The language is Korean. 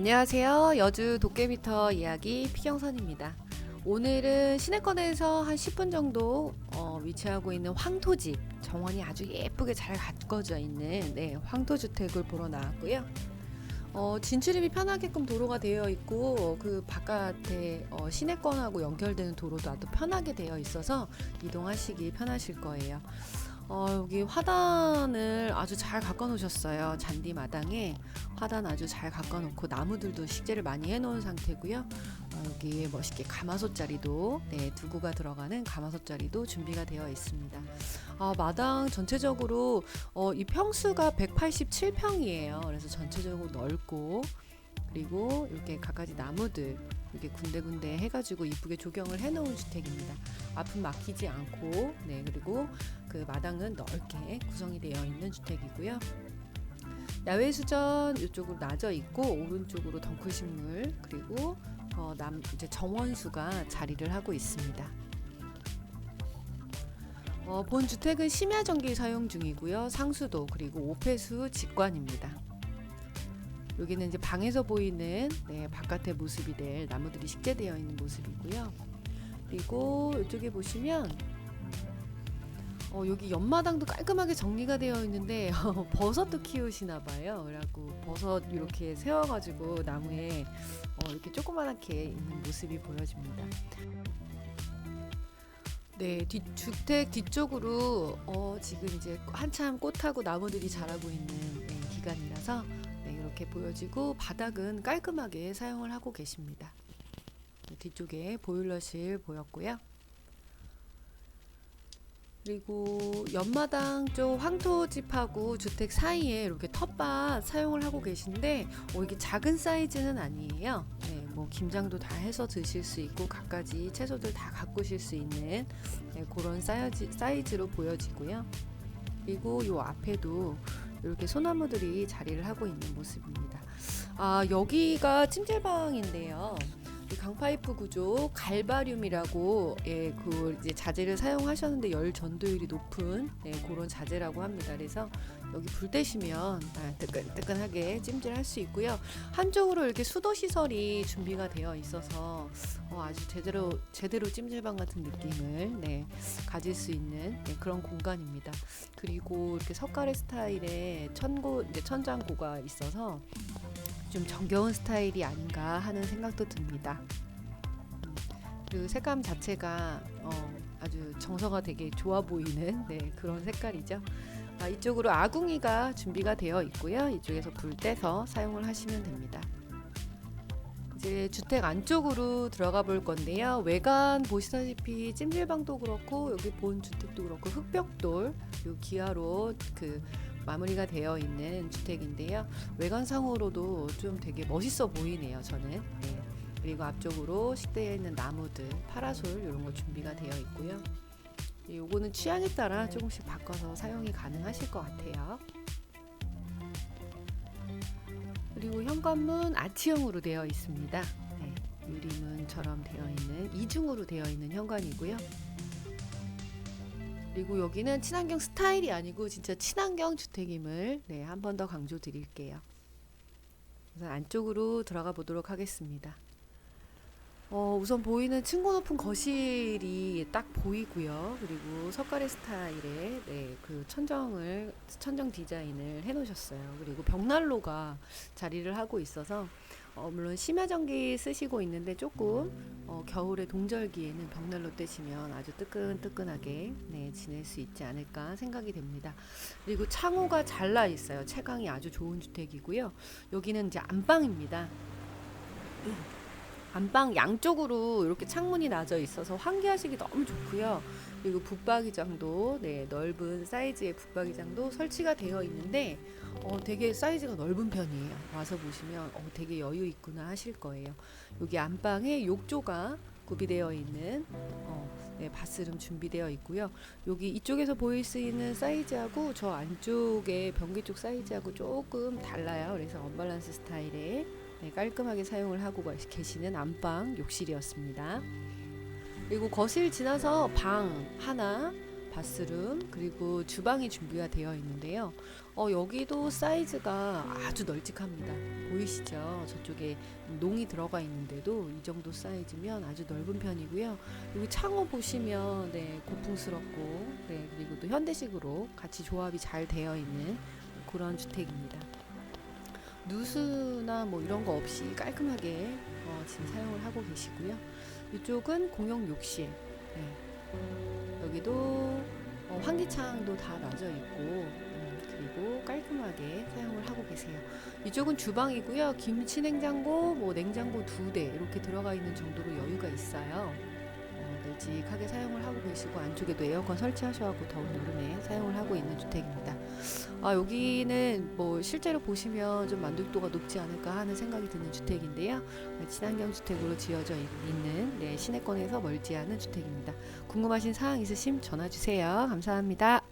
안녕하세요. 여주 도깨비터 이야기 피경선입니다. 오늘은 시내권에서 한 10분 정도 어, 위치하고 있는 황토집 정원이 아주 예쁘게 잘 가꿔져 있는 네, 황토주택을 보러 나왔고요. 어, 진출입이 편하게끔 도로가 되어 있고 그 바깥에 어, 시내권하고 연결되는 도로도 아주 편하게 되어 있어서 이동하시기 편하실 거예요. 어, 여기 화단을 아주 잘 가꿔 놓으셨어요. 잔디 마당에 화단 아주 잘 가꿔 놓고 나무들도 식재를 많이 해 놓은 상태고요. 어, 여기 멋있게 가마솥 자리도 네, 두구가 들어가는 가마솥 자리도 준비가 되어 있습니다. 아, 마당 전체적으로 어, 이 평수가 187평이에요. 그래서 전체적으로 넓고 그리고 이렇게 갖가지 나무들 이렇게 군데군데 해가지고 이쁘게 조경을 해놓은 주택입니다. 앞은 막히지 않고 네 그리고 그 마당은 넓게 구성이 되어 있는 주택이고요. 야외 수전 이쪽으로 나져 있고 오른쪽으로 덩쿨 식물 그리고 어, 남 이제 정원수가 자리를 하고 있습니다. 어, 본 주택은 심야 전기 사용 중이고요. 상수도 그리고 오폐수 직관입니다. 여기는 이제 방에서 보이는 네, 바깥의 모습이 될 나무들이 식재되어 있는 모습이고요. 그리고 이쪽에 보시면 어, 여기 옆마당도 깔끔하게 정리가 되어 있는데 어, 버섯도 키우시나 봐요. 그래갖고 버섯 이렇게 세워가지고 나무에 어, 이렇게 조그맣게 있는 모습이 보여집니다. 네, 뒤, 주택 뒤쪽으로 어, 지금 이제 한참 꽃하고 나무들이 자라고 있는 네, 기간이라서 네, 이렇게 보여지고 바닥은 깔끔하게 사용을 하고 계십니다. 네, 뒤쪽에 보일러실 보였고요. 그리고 옆마당 쪽 황토집하고 주택 사이에 이렇게 텃밭 사용을 하고 계신데 어, 이게 작은 사이즈는 아니에요. 네, 뭐 김장도 다 해서 드실 수 있고 갖가지 채소들 다 가꾸실 수 있는 네, 그런 사이즈, 사이즈로 보여지고요. 그리고 요 앞에도 이렇게 소나무들이 자리를 하고 있는 모습입니다. 아 여기가 찜질방인데요. 이 강파이프 구조 갈바륨이라고 예, 그 이제 자재를 사용하셨는데 열 전도율이 높은 예, 그런 자재라고 합니다. 그래서 여기 불 떼시면 아, 뜨끈뜨끈하게 찜질할 수 있고요. 한쪽으로 이렇게 수도 시설이 준비가 되어 있어서 어, 아주 제대로 제대로 찜질방 같은 느낌을 네, 가질 수 있는 네, 그런 공간입니다. 그리고 이렇게 석가래 스타일의 천고 이제 천장고가 있어서 좀 정겨운 스타일이 아닌가 하는 생각도 듭니다. 음, 그리고 색감 자체가 어, 아주 정서가 되게 좋아 보이는 네, 그런 색깔이죠. 아, 이쪽으로 아궁이가 준비가 되어 있고요. 이쪽에서 불 떼서 사용을 하시면 됩니다. 이제 주택 안쪽으로 들어가 볼 건데요. 외관 보시다시피 찜질방도 그렇고 여기 본 주택도 그렇고 흑벽돌 요 기아로 그 마무리가 되어 있는 주택인데요. 외관상으로도 좀 되게 멋있어 보이네요. 저는. 네. 그리고 앞쪽으로 식대에 있는 나무들, 파라솔 이런 거 준비가 되어 있고요. 요거는 취향에 따라 조금씩 바꿔서 사용이 가능하실 것 같아요. 그리고 현관문 아치형으로 되어 있습니다. 네, 유리문처럼 되어 있는 이중으로 되어 있는 현관이고요. 그리고 여기는 친환경 스타일이 아니고 진짜 친환경 주택임을 네, 한 번 더 강조 드릴게요. 우선 안쪽으로 들어가 보도록 하겠습니다. 어, 우선 보이는 층고 높은 거실이 딱 보이고요. 그리고 석가래 스타일의 네, 그 천정을 천정 디자인을 해 놓으셨어요. 그리고 벽난로가 자리를 하고 있어서 어, 물론 심야 전기 쓰시고 있는데 조금 어, 겨울에 동절기에는 벽난로 떼시면 아주 뜨끈뜨끈하게 네, 지낼 수 있지 않을까 생각이 됩니다. 그리고 창호가 잘 나 있어요. 채광이 아주 좋은 주택이고요. 여기는 이제 안방입니다. 안방 양쪽으로 이렇게 창문이 나져 있어서 환기하시기 너무 좋고요. 그리고 붙박이장도 네, 넓은 사이즈의 붙박이장도 설치가 되어 있는데 어, 되게 사이즈가 넓은 편이에요. 와서 보시면 어, 되게 여유 있구나 하실 거예요. 여기 안방에 욕조가 구비되어 있는 어, 네, 바스름 준비되어 있고요. 여기 이쪽에서 보일 수 있는 사이즈하고 저 안쪽에 변기 쪽 사이즈하고 조금 달라요. 그래서 언밸런스 스타일의 네, 깔끔하게 사용을 하고 계시는 안방 욕실이었습니다. 그리고 거실 지나서 방 하나, 바스룸 그리고 주방이 준비가 되어 있는데요. 어, 여기도 사이즈가 아주 널찍합니다. 보이시죠? 저쪽에 농이 들어가 있는데도 이 정도 사이즈면 아주 넓은 편이고요. 여기 창호 보시면 네, 고풍스럽고 네, 그리고 또 현대식으로 같이 조합이 잘 되어 있는 그런 주택입니다. 누수나 뭐 이런 거 없이 깔끔하게 어, 지금 사용을 하고 계시고요. 이쪽은 공용 욕실. 네. 여기도 어, 환기창도 다 놔져 있고 음, 그리고 깔끔하게 사용을 하고 계세요. 이쪽은 주방이고요. 김치 냉장고, 뭐 냉장고 두 대 이렇게 들어가 있는 정도로 여유가 있어요. 어, 널찍하게 사용을 하고 계시고 안쪽에도 에어컨 설치하셔갖고 더운 여름에 사용을 하고 있는 주택입니다. 아 여기는 뭐 실제로 보시면 좀 만족도가 높지 않을까 하는 생각이 드는 주택인데요. 네, 친환경 주택으로 지어져 있- 있는 네, 시내권에서 멀지 않은 주택입니다. 궁금하신 사항 있으심 전화 주세요. 감사합니다.